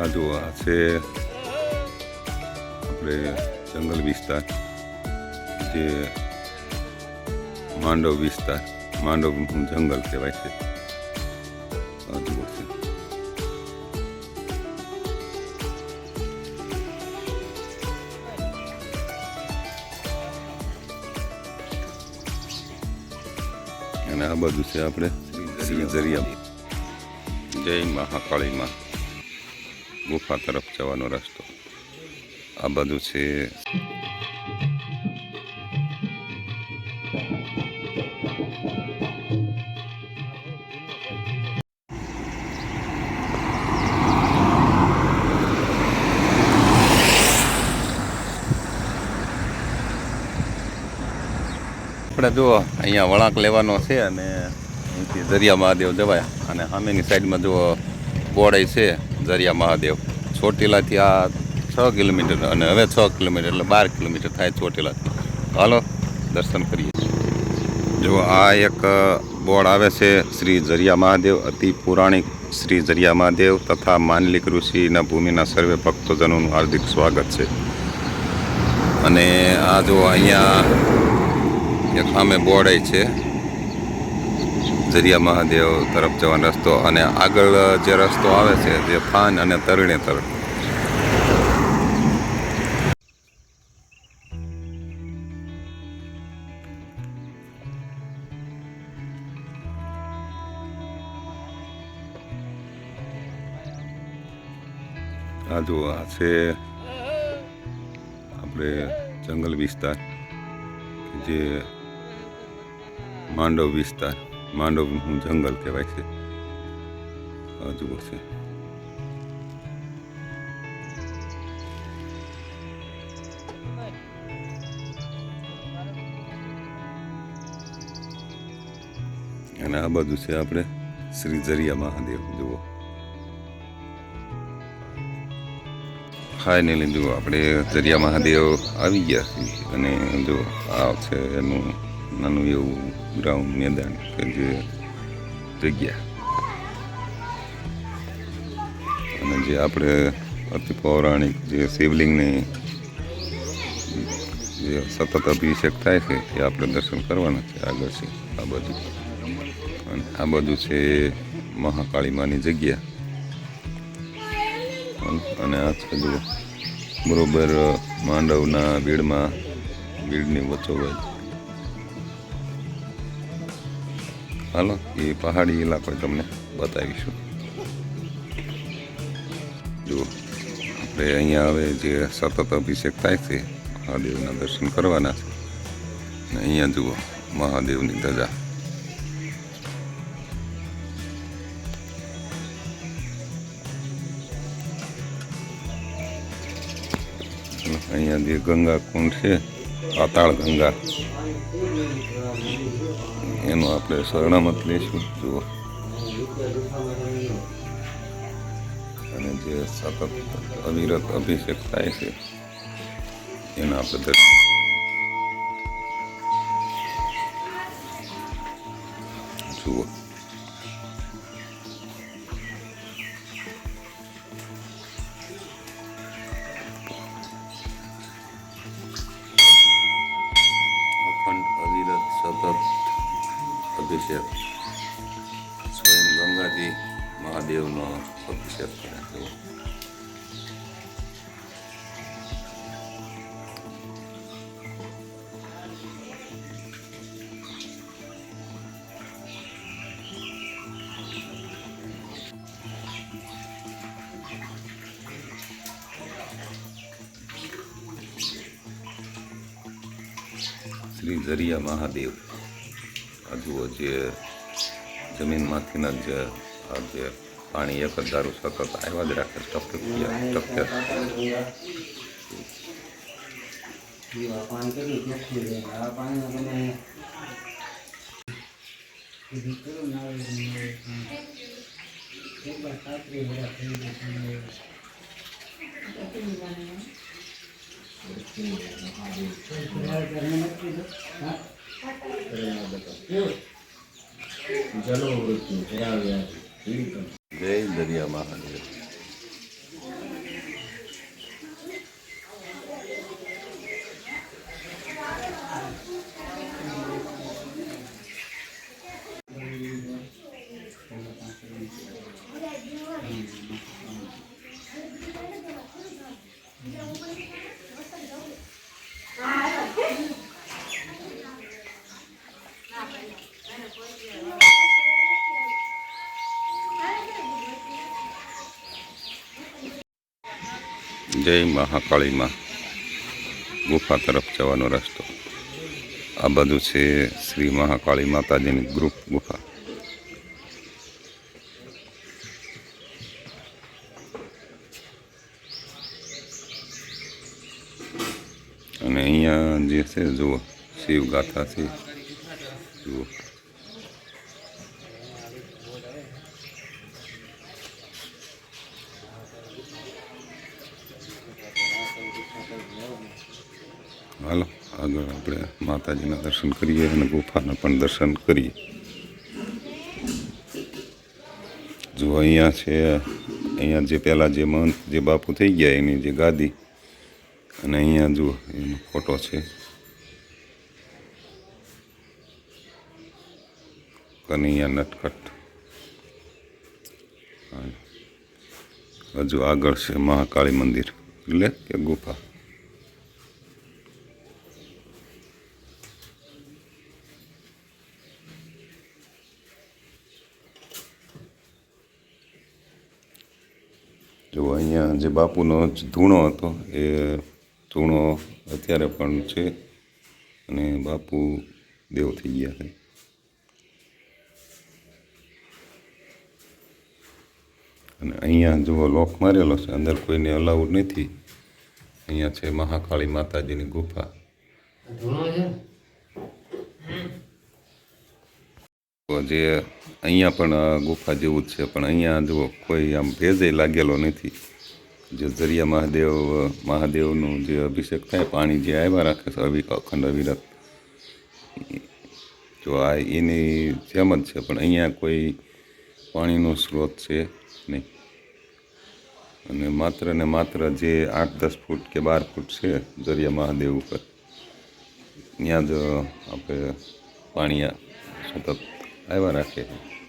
આ જુઓ આ છે. આપણે જંગલ વિસ્તાર, જે માંડવ વિસ્તાર માંડવ જંગલ કહેવાય છે. આ છે. આ બધું છે આપણે શ્રી જરિયા જય મહાકાળીમાં ગુફા તરફ જવાનો રસ્તો. આ બધું છે આપણે જુઓ, અહીંયા વળાંક લેવાનો છે અને દરિયા મહાદેવ જવાય. અને સામેની સાઈડમાં જુઓ બોડાઈ છે. દરિયા મહાદેવ. ચોટીલાથી આ છ કિલોમીટર અને હવે છ કિલોમીટર એટલે બાર કિલોમીટર થાય ચોટીલાથી. હાલો, દર્શન કરીએ. જો આ એક બોર્ડ આવે છે શ્રી જરિયા મહાદેવ, અતિ પુરાણિક શ્રી જરિયા મહાદેવ તથા માનલિક ઋષિના ભૂમિના સર્વે ભક્તજનોનું હાર્દિક સ્વાગત છે. અને આ જો અહીંયા એક સામે બોર્ડ છે. જરિયા મહાદેવ તરફ જવાનો રસ્તો અને આગળ જે રસ્તો આવે છે જે ફાન અને તરણે તરફ. આ જો આ છે આપણે જંગલ વિસ્તાર, જે માંડવ વિસ્તાર. માંડવ જંગલ કહેવાય છે. આ છે. અને આ બધું છે આપણે શ્રી જરિયા મહાદેવ, જુઓ. ફાઇનલી જુઓ, આપણે જરિયા મહાદેવ આવી ગયા છીએ અને જો આ છે એનું નાનું એવું ગ્રાઉન્ડ મેદાન કે જે જગ્યા. અને જે આપણે અતિ પૌરાણિક જે શિવલિંગની જે સતત અભિષેક થાય છે તે આપણે દર્શન કરવાના છે આગળ છે, આ બાજુ. અને આ બાજુ છે મહાકાળી માની જગ્યા. અને આ છે બરોબર, માંડવના ભીડમાં ભીડની વચ્ચોવચ હાલો, એ પહાડી ઇલાકો તમને બતાવીશું. જુઓ આપણે અહીંયા હવે જે સતત અભિષેક થાય છે, મહાદેવના દર્શન કરવાના છે. અને અહીંયા જુઓ, મહાદેવની ધજા. અહીંયા જે ગંગા કુંડ છે, પાતાળ ગંગા. એનો આપણે શરણામત લઈશું. જુઓ. અને જે સતત અવિરત અભિષેક થાય છે, એના આપણે દર્શન જુઓ. અભિષેક સ્વયં ગંગાજી મહાદેવનો અભિષેક કરે છે. શ્રી ઝરિયા મહાદેવ. જુઓ જે જમીનમાંથીના જે જે પાણી એક જ સતત આવ્યા જ રાખે ટપક્યા ટપક્યા જય દરિયા મહાદેવ. જય મહાકાળીમાં ગુફા તરફ જવાનો રસ્તો. આ બધું છે શ્રી મહાકાળી માતાજીની ગ્રુપ ગુફા. અને અહીંયા જે છે, જુઓ શિવ ગાથા છે. જુઓ. હાલો, આગળ આપણે માતાજીના દર્શન કરીએ અને ગુફાના પણ દર્શન કરીએ. જો અહીંયા છે, અહીંયા જે પહેલાં જે મહંત જે બાપુ થઈ ગયા એની જે ગાદી, અને અહીંયા જુઓ, એનો ફોટો છે. કનૈયા નટખટ. હજુ આગળ છે મહાકાળી મંદિર. એટલે કે ગુફા. જો અહીંયા જે બાપુનો ધૂણો હતો, એ ધૂણો અત્યારે પણ છે અને બાપુ દેવ થઈ ગયા છે. અને અહીંયા જુઓ લોક મારેલો છે, અંદર કોઈને અલાઉડ નથી. અહીંયા છે મહાકાળી માતાજીની ગુફા. ધૂણો છે તો જે અહીંયા પણ ગુફા જેવું જ છે. પણ અહીંયા જુઓ, કોઈ આમ ભેજે લાગેલો નથી. જે દરિયા મહાદેવ મહાદેવનું જે અભિષેક થાય, પાણી જે આવ્યા રાખે છે અવિ અખંડ અવિરત. જો આ એની જેમ જ છે, પણ અહીંયા કોઈ પાણીનો સ્ત્રોત છે નહીં. અને માત્ર ને માત્ર જે આઠ દસ ફૂટ કે બાર ફૂટ છે દરિયા મહાદેવ ઉપર, ત્યાં જ આપણે પાણી સતત આવ્યા રાખે છે